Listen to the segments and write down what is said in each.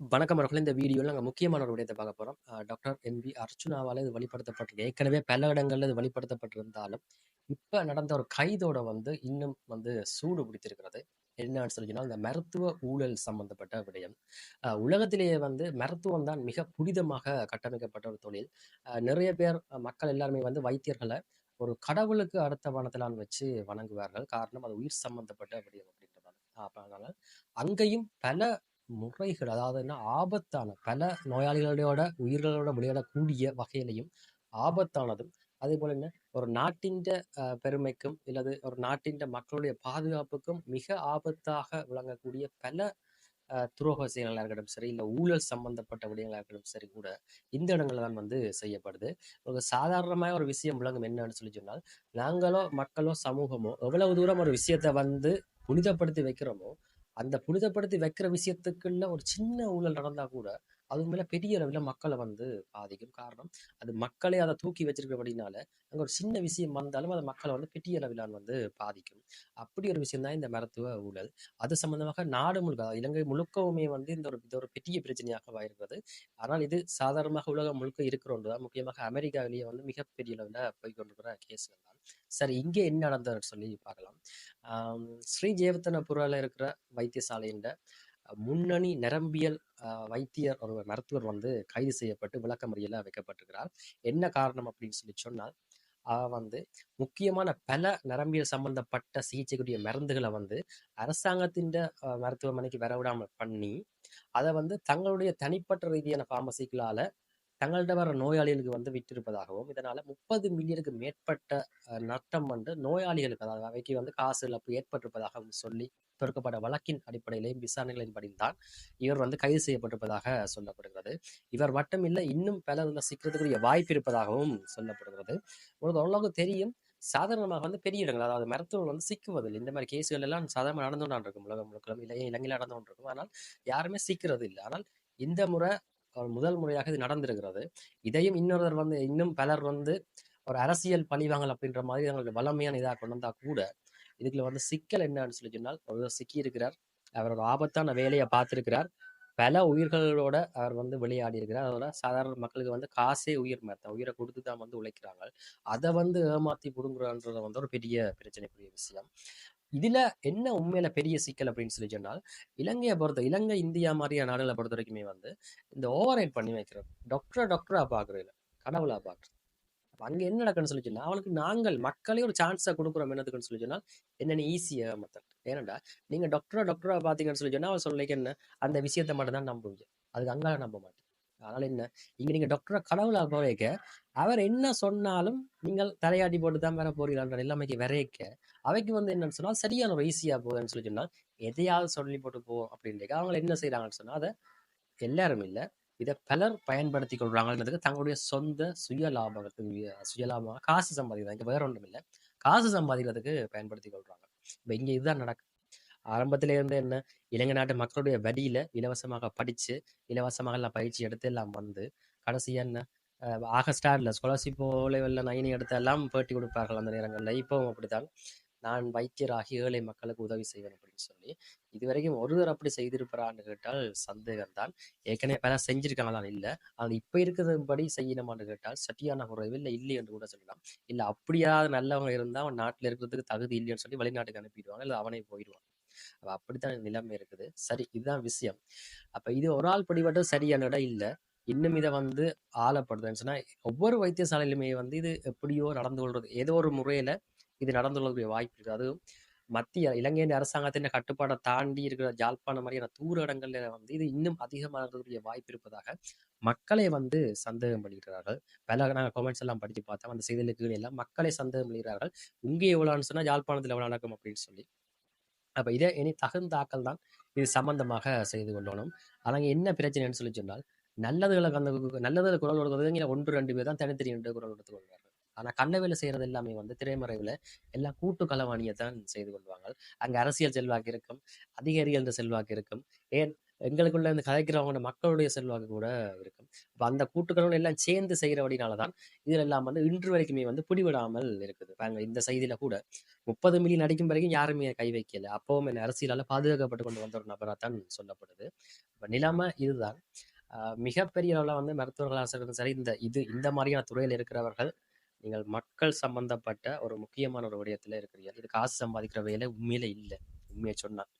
வணக்கம் அவர்களே! இந்த வீடியோவில் நாங்கள் முக்கியமான ஒரு விடயத்தை பார்க்க போகிறோம் டாக்டர் எம் என்.வி. அர்ச்சுனாவால் இது வெளிப்படுத்தப்பட்டிருக்கு. ஏற்கனவே பல இடங்களில் இது வெளிப்படுத்தப்பட்டிருந்தாலும், இப்போ நடந்த ஒரு கைதோட வந்து இன்னும் வந்து சூடு பிடித்திருக்கிறது. என்னன்னு சொல்லி இந்த மருத்துவ ஊழல் சம்பந்தப்பட்ட விடயம். உலகத்திலேயே வந்து மருத்துவம் தான் மிக புனிதமாக கட்டமைக்கப்பட்ட ஒரு தொழில். நிறைய பேர் மக்கள் எல்லாருமே வந்து வைத்தியர்களை ஒரு கடவுளுக்கு அடுத்த வானத்திலான் வச்சு வணங்குவார்கள். காரணம் அது உயிர் சம்பந்தப்பட்ட விடயம் அப்படின்றதால. அதனால அங்கேயும் பல முறைகள் அதாவது என்ன ஆபத்தான பல நோயாளிகளோட உயிர்களோட விளையாடக்கூடிய வகையிலையும் ஆபத்தானதும், அதே போல என்ன ஒரு நாட்டின் பெருமைக்கும், இல்லது ஒரு நாட்டின் மக்களுடைய பாதுகாப்புக்கும் மிக ஆபத்தாக விளங்கக்கூடிய பல துரோக செயல்களாக இருக்கட்டும் சரி, இல்ல ஊழல் சம்பந்தப்பட்ட விடயங்களா இருக்கட்டும் சரி கூட, இந்த இடங்கள்ல தான் வந்து செய்யப்படுது. ஒரு சாதாரணமாக ஒரு விஷயம் விளங்கும் என்னன்னு சொல்லி சொன்னால், நாங்களோ, மக்களோ, சமூகமோ எவ்வளவு தூரம் ஒரு விஷயத்த வந்து புனிதப்படுத்தி வைக்கிறோமோ, அந்த புனிதப்படுத்தி வைக்கிற விஷயத்துக்குள்ள ஒரு சின்ன ஊழல் நடந்தா கூட, அது உண்மையில பெரிய அளவில் மக்களை வந்து பாதிக்கும். காரணம், அது மக்களே அதை தூக்கி வச்சிருக்கிறபடினால, அங்கே ஒரு சின்ன விஷயம் வந்தாலும் அது மக்களை வந்து பெரிய அளவிலான் வந்து பாதிக்கும். அப்படி ஒரு விஷயம் தான் இந்த மருத்துவ ஊழல். அது சம்பந்தமாக நாடு முழுக்க, இலங்கை முழுக்கவுமே வந்து இந்த ஒரு இது ஒரு பெரிய பிரச்சனையாக இருக்கிறது. ஆனால் இது சாதாரணமாக உலகம் முழுக்க இருக்கிற தான். முக்கியமாக அமெரிக்காவிலேயே வந்து மிகப்பெரிய அளவில் போய்க் கொண்டிருக்கிற கேஸ்கள் தான். சரி, இங்கே என்ன நடந்ததுன்னு சொல்லி பார்க்கலாம். ஸ்ரீ ஜெயவர்தனபுரால இருக்கிற வைத்தியசாலையின்ட முன்னணி நரம்பியல் வைத்தியர் ஒரு மருத்துவர் வந்து கைது செய்யப்பட்டு விளக்கமறியல வைக்கப்பட்டிருக்கிறார். என்ன காரணம் அப்படின்னு சொல்லி சொன்னால், வந்து முக்கியமான பல நரம்பியல் சம்பந்தப்பட்ட சிகிச்சைக்குரிய மருந்துகளை வந்து அரசாங்கத்தின் மருத்துவமனைக்கு வரவிடாமல் பண்ணி, அதை வந்து தங்களுடைய தனிப்பட்ட ரீதியான பார்மசிகளால தங்கள்ட்ட வர நோயாளிகளுக்கு வந்து விற்றிருப்பதாகவும், இதனால 30 மில்லியனுக்கு மேற்பட்ட நட்டம் வந்து நோயாளிகளுக்கு, அதாவது அவைக்கு வந்து காசு இழப்பு ஏற்பட்டிருப்பதாகவும் சொல்லி தொடுக்கப்பட்ட வழக்கின் அடிப்படையிலேயும் விசாரணைகளின்படியும் தான் இவர் வந்து கைது செய்யப்பட்டிருப்பதாக சொல்லப்படுகிறது. இவர் மட்டும் இன்னும் பலர் இதுல சிக்கிறதுக்குரிய வாய்ப்பு இருப்பதாகவும் சொல்லப்படுகிறது. உங்களுக்கு ஓரளவுக்கு தெரியும். சாதாரணமாக வந்து பெரிய இடங்கள், அதாவது மருத்துவர்கள் வந்து சிக்குவதில்லை. இந்த மாதிரி கேஸுகள் எல்லாம் சாதாரணமாக நடந்து கொண்டாண்டிருக்கும் உலகம் முழுக்க, இல்ல இலங்கையில் நடந்து கொண்டிருக்கும். ஆனால் யாருமே சிக்கிறது இல்லை ஆனால் இந்த முறை முதல் முறையாக இது நடந்திருக்கிறது. இதையும் இன்னொருவர் வந்து இன்னும் பலர் வந்து ஒரு அரசியல் பழிவாங்கல் அப்படின்ற மாதிரி அவங்களுக்கு வளமையான இதாக கொண்டு வந்தா கூட, இதுக்குள்ள வந்து சிக்கல் என்னன்னு சொல்லி சொன்னால், ஒருவர் சிக்கியிருக்கிறார். அவர் ஒரு ஆபத்தான வேலையை பார்த்திருக்கிறார். பல உயிர்களோட அவர் வந்து விளையாடி இருக்கிறார் அதோட சாதாரண மக்களுக்கு வந்து காசே உயிர் மரத்த உயிரை கொடுத்து தான் வந்து உழைக்கிறாங்க. அதை வந்து ஏமாத்தி புடுங்குறான்றது வந்து ஒரு பெரிய பிரச்சனைக்குரிய விஷயம். இதுல என்ன உண்மையில பெரிய சிக்கல் அப்படின்னு சொல்லி சொன்னால், இலங்கையை பொறுத்த இலங்கை, இந்தியா மாதிரியான நாடுகளை பொறுத்த வரைக்குமே வந்து, இந்த ஓவரைட் பண்ணி வைக்கிறது. டாக்டரா டாக்டரா பாக்குறது இல்ல. கடவுளா பாக்குறது அங்க என்ன நடக்குன்னு சொல்லி சொன்னா, அவனுக்கு நாங்கள் மக்களே ஒரு சான்ஸை கொடுக்குறோம் என்னதுக்குன்னு சொல்லி சொன்னால், என்னென்னு ஈஸியாக ஏமாத்த. ஏன்னாடா நீங்க டாக்டரா டாக்டரா பார்த்தீங்கன்னு சொல்லி சொன்னா, அவர் சொல்லிக்க என்ன, அந்த விஷயத்த மட்டும் தான் நம்புவீங்க. அதுக்கு அங்கால நம்ப மாட்டேன் அதனால என்ன, இங்க நீங்க டாக்டரை கடவுளா போவைக்க, அவர் என்ன சொன்னாலும் நீங்கள் தலையாட்டி போட்டு தான் வர போறீங்கன்ற நிலைமைக்கு வரைக்க, அவைக்கு வந்து என்னன்னு சொன்னா, சரியான ஒரு ஈஸியா போகுதுன்னு சொல்லி சொன்னா, எதையாவது சொல்லி போட்டு போவோம் அப்படின்னு அவங்க என்ன செய்யறாங்கன்னு சொன்னா, அத எல்லாரும் இல்ல. இதை பலர் பயன்படுத்தி கொள்றாங்கன்றதுக்கு தங்களுடைய சொந்த சுய லாபத்துக்கு சுய லாபமாக காசு சம்பாதிக்கிறாங்க. வேற ஒன்றும் இல்ல. காசு சம்பாதிக்கிறதுக்கு பயன்படுத்தி கொள்றாங்க. இப்போ இங்க இதுதான் நடக்குது. ஆரம்பத்தில இருந்து என்ன, இலங்கை நாட்டு மக்களுடைய வழியில இலவசமாக படிச்சு, இலவசமாக எல்லாம் பயிற்சி எடுத்து எல்லாம் வந்து, கடைசியா என்ன, ஆகஸ்டார்ல ஸ்காலர்ஷிப் போல லெவல்ல நயனி எடுத்து எல்லாம் பேட்டி கொடுப்பார்கள் அந்த நேரங்கள்ல. இப்பவும் அப்படித்தான். நான் வைத்தியராகி ஏழை மக்களுக்கு உதவி செய்வேன் அப்படின்னு சொல்லி, இதுவரைக்கும் ஒருவர் அப்படி செய்திருப்பாரான்னு கேட்டால் சந்தேகம் தான். ஏற்கனவே செஞ்சிருக்காங்க தான் இல்ல. ஆனா இப்ப இருக்கிறபடி செய்யணுமான்னு கேட்டால் சட்டியான குறைவு இல்ல, இல்லை என்று கூட சொல்லலாம். இல்ல அப்படியாவது நல்லவங்க இருந்தால் அவன் நாட்டில் இருக்கிறதுக்கு தகுதி இல்லைன்னு சொல்லி வெளிநாட்டுக்கு அனுப்பிடுவாங்க. இல்ல அவனே போயிடுவான். அப்போ அப்படித்தான் நிலைமை இருக்குது. சரி, இதுதான் விஷயம். அப்ப இது ஒரு ஆள் படிவட்டும் சரியான இடம் இல்லை இன்னும் இதை வந்து ஆழப்படுதுன்னு சொன்னா, ஒவ்வொரு வைத்தியசாலையிலுமே வந்து இது எப்படியோ நடந்து கொள்றது. ஏதோ ஒரு முறையில இது நடந்து கொள்ளக்கூடிய வாய்ப்பு இருக்குது அதுவும் மத்திய இலங்கையின் அரசாங்கத்தின் கட்டுப்பாட தாண்டி இருக்கிற யாழ்ப்பாணம் மாதிரியான தூர இடங்கள்ல வந்து இது இன்னும் அதிகமாகக்கூடிய வாய்ப்பு இருப்பதாக மக்களை வந்து சந்தேகம் பண்ணிக்கிறார்கள் பல நாங்கள் கமெண்ட்ஸ் எல்லாம் படிச்சு பார்த்தோம். அந்த செய்திகளுக்கு எல்லாம் மக்களை சந்தேகம் பண்ணுகிறார்கள் இங்கே எவ்வளோன்னு சொன்னா யாழ்ப்பாணத்துல எவ்வளவு நடக்கும் அப்படின்னு சொல்லி. அப்ப இதை இனி தகுந்தாக்கள் தான் இது சம்பந்தமாக செய்து கொள்ளணும். ஆனா என்ன பிரச்சனைன்னு சொல்லி சொன்னால், நல்லதுகளை வந்து நல்லதுல குரல் கொடுக்கறதுங்கிற ஒன்று ரெண்டு பேர் தான் தனித்தனி என்று குரல் கொடுத்துக் கொள்வார்கள். ஆனா கண்ட செய்கிறது எல்லாமே வந்து திரைமறைவில் எல்லாம் கூட்டு கலவாணியை தான் செய்து கொள்வாங்க. அங்க அரசியல் செல்வாக்கு இருக்கும். அதிகாரிகள் செல்வாக்கு இருக்கும். ஏன் எங்களுக்குள்ள இந்த கதைக்கிறவங்களோட மக்களுடைய செல்வாக்கு கூட இருக்கும். அப்ப அந்த கூட்டுக்களோட எல்லாம் சேர்ந்து செய்கிறபடினால தான், இதுல எல்லாம் வந்து இன்று வரைக்குமே வந்து பிடிவிடாமல் இருக்குது. பாருங்க இந்த செய்தியில கூட 30 மில்லியன் அடிக்கும் வரைக்கும் யாருமே கை வைக்கல. அப்பவும் என்ன அரசியலால பாதுகாக்கப்பட்டு கொண்டு வந்த ஒரு நபரா தான் சொல்லப்படுது. இப்போ நிலைமை இதுதான். மிகப்பெரிய அளவுல வந்து மருத்துவர்கள் இருக்கட்டும் சரி, இந்த இது இந்த மாதிரியான துறையில இருக்கிறவர்கள், நீங்கள் மக்கள் சம்பந்தப்பட்ட ஒரு முக்கியமான ஒரு விடயத்துல இருக்கிறீர்கள். இது காசு சம்பாதிக்கிற வேலை உண்மையிலே இல்லை உண்மையை சொன்னான்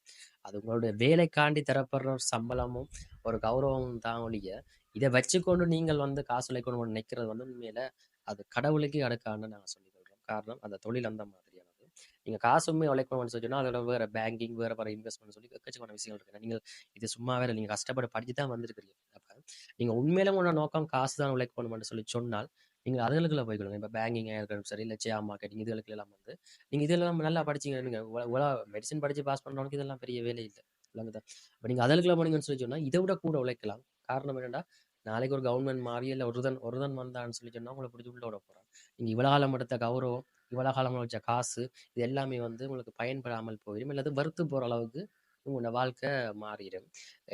அது உங்களுடைய வேலைக்காண்டி தரப்படுற ஒரு சம்பளமும், ஒரு கௌரவமும் தான் ஒழிய, இதை வச்சுக்கொண்டு நீங்கள் வந்து காசு உழைக்கணும்னு நினைக்கிறது வந்து உண்மையில அது கடவுளுக்கு அடுக்கான்னு நாங்கள் சொல்லி சொல்கிறோம் காரணம் அந்த தொழில் அந்த மாதிரியானது. நீங்க காசு உண்மையை உழைக்கணும்னு சொன்னால் அதோட வேற பேங்கிங், வேற வேற இன்வெஸ்ட்மெண்ட் சொல்லி எக்கச்சக்கமான விஷயங்கள் இருக்கு. நீங்கள் இது சும்மாவே இல்ல. நீங்கள் கஷ்டப்பட்டு படிச்சு தான் வந்திருக்கிறீங்க. அப்போ நீங்க உண்மையில உங்களோட நோக்கம் காசு தான் உழைக்கணும்னு சொல்லி சொன்னால், நீங்கள் அதுகளுக்குள்ள போய்க்கொள்ளுங்க. இப்போ பேங்கிங்காக இருக்கட்டும் சரி, இல்லை ஷேர் மார்க்கெட்டிங் இதுகளுக்கு எல்லாம் வந்து, நீங்கள் இதெல்லாம் நல்லா படிச்சிங்க நீங்கள் மெடிசன் படித்து மெடிசின் பாஸ் பண்ணுறவனுக்கு இதெல்லாம் பெரிய வேலை இல்லை விளங்குதா? இப்போ நீங்கள் அதுகளுக்குள்ள போனீங்கன்னு சொல்லி சொன்னால் இதை விட கூட உழைக்கலாம். காரணம் என்னென்னா நாளைக்கு ஒரு கவர்மெண்ட் மாறி இல்லை ஒருதன் ஒருதன் வந்தான்னு சொல்லி சொன்னால் உங்களை பிடிச்சி உள்ள விட போறான். நீங்கள் இவ்வளோ காலம் எடுத்த கௌரவம், இவ்வளோ காலம் உழைச்ச காசு, இது எல்லாமே வந்து உங்களுக்கு பயன்படாமல் போயிடும் இல்ல வறுத்து போகிற அளவுக்கு உங்களோட வாழ்க்கை மாறிடும்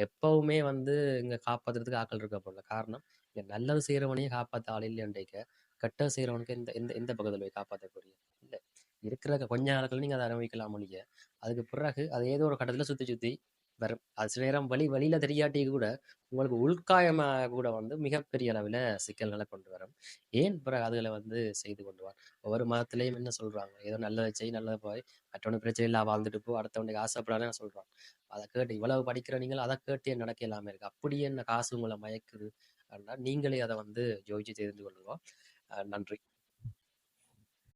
எப்பவுமே வந்து இங்க காப்பாத்துறதுக்கு ஆட்கள் இருக்க போல காரணம், இங்க நல்லது செய்யறவனையும் காப்பாத்த ஆள் இல்லைன்றீங்க. கெட்ட செய்றவனுக்கு எந்த எந்த எந்த பக்கத்துல போய் காப்பாற்றக்கூடிய இல்லை இல்ல. இருக்கிற கொஞ்ச நாட்கள் நீங்க அதை அனுபவிக்கலாம் ஒழிய, அதுக்கு பிறகு அது ஏதோ ஒரு கட்டத்துல சுத்தி சுத்தி வரும். அது சில நேரம் வழி வழியில தெரியாட்டி கூட, உங்களுக்கு உள்காயமாக கூட வந்து மிகப்பெரிய அளவில சிக்கல்களை கொண்டு வரும். ஏன் பிறகு அதுகளை வந்து செய்து கொண்டு வரும் ஒவ்வொரு மதத்துலேயும் என்ன சொல்றாங்க? ஏதோ நல்லதை செய், நல்லதை போய், மற்றவனுக்கு பிரச்சனை இல்லை வாழ்ந்துட்டு போ, அடுத்தவனுக்கு ஆசைப்படாதுன்னு சொல்றாங்க. அதை கேட்டு இவ்வளவு படிக்கிற நீங்கள் அதை கேட்டு ஏன் நடக்க இல்லாமல் இருக்கு? அப்படியே என்ன காசு உங்களை மயக்குது? அப்படின்னா, நீங்களே அதை வந்து யோசிச்சு தெரிந்து கொள்ளுவோம் நன்றி.